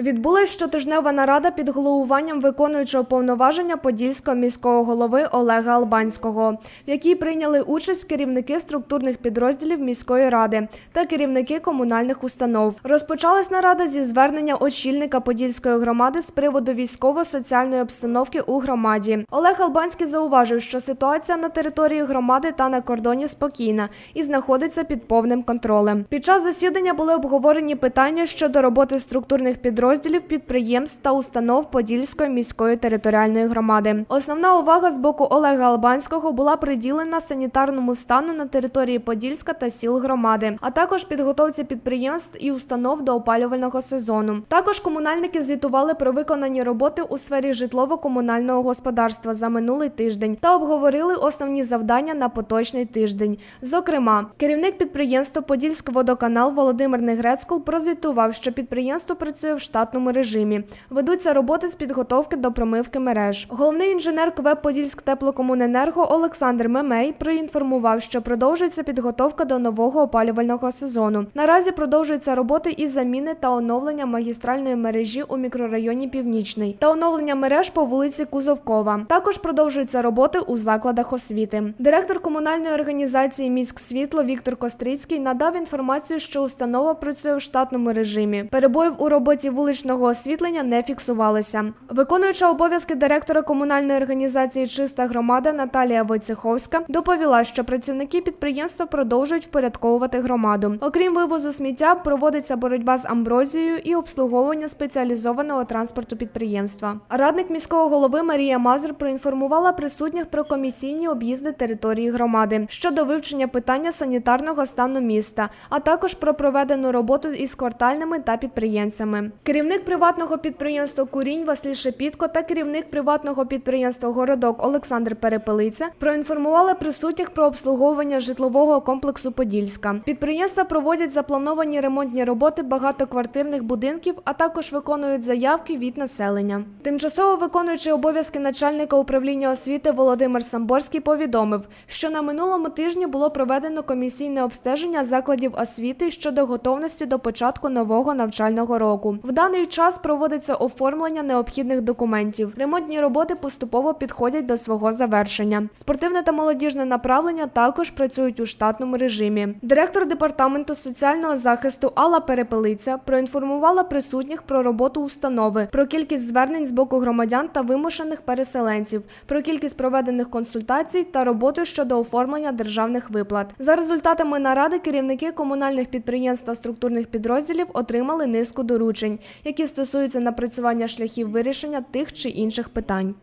Відбулась щотижнева нарада під головуванням виконуючого повноваження подільського міського голови Олега Албанського, в якій прийняли участь керівники структурних підрозділів міської ради та керівники комунальних установ. Розпочалась нарада зі звернення очільника подільської громади з приводу військово-соціальної обстановки у громаді. Олег Албанський зауважив, що ситуація на території громади та на кордоні спокійна і знаходиться під повним контролем. Під час засідання були обговорені питання щодо роботи структурних підрозділів, підприємств та установ Подільської міської територіальної громади. Основна увага з боку Олега Албанського була приділена санітарному стану на території Подільська та сіл громади, а також підготовці підприємств і установ до опалювального сезону. Також комунальники звітували про виконані роботи у сфері житлово-комунального господарства за минулий тиждень та обговорили основні завдання на поточний тиждень. Зокрема, керівник підприємства Подільськводоканал Володимир Негрецькул прозвітував, що підприємство працює в штатному режимі. Ведуться роботи з підготовки до промивки мереж. Головний інженер КВ Подільськ теплокомуненерго Олександр Мемей проінформував, що продовжується підготовка до нового опалювального сезону. Наразі продовжуються роботи із заміни та оновлення магістральної мережі у мікрорайоні Північний та оновлення мереж по вулиці Кузовкова. Також продовжуються роботи у закладах освіти. Директор комунальної організації Міськ Світло Віктор Кострицький надав інформацію, що установа працює в штатному режимі. Перебоїв у роботі вуличного освітлення не фіксувалося. Виконуюча обов'язки директора комунальної організації Чиста громада Наталія Войцеховська доповіла, що працівники підприємства продовжують впорядковувати громаду. Окрім вивозу сміття, проводиться боротьба з амброзією і обслуговування спеціалізованого транспорту підприємства. Радник міського голови Марія Мазур проінформувала присутніх про комісійні об'їзди території громади щодо вивчення питання санітарного стану міста, а також про проведену роботу із квартальними та підприємцями. Керівник приватного підприємства Курінь Василь Шепітко та керівник приватного підприємства Городок Олександр Перепелиця проінформували присутніх про обслуговування житлового комплексу Подільська. Підприємства проводять заплановані ремонтні роботи багатоквартирних будинків, а також виконують заявки від населення. Тимчасово виконуючий обов'язки начальника управління освіти Володимир Самборський повідомив, що на минулому тижні було проведено комісійне обстеження закладів освіти щодо готовності до початку нового навчального року. Даний час проводиться оформлення необхідних документів. Ремонтні роботи поступово підходять до свого завершення. Спортивне та молодіжне направлення також працюють у штатному режимі. Директор департаменту соціального захисту Алла Перепелиця проінформувала присутніх про роботу установи, про кількість звернень з боку громадян та вимушених переселенців, про кількість проведених консультацій та роботу щодо оформлення державних виплат. За результатами наради керівники комунальних підприємств та структурних підрозділів отримали низку доручень, які стосуються напрацювання шляхів вирішення тих чи інших питань.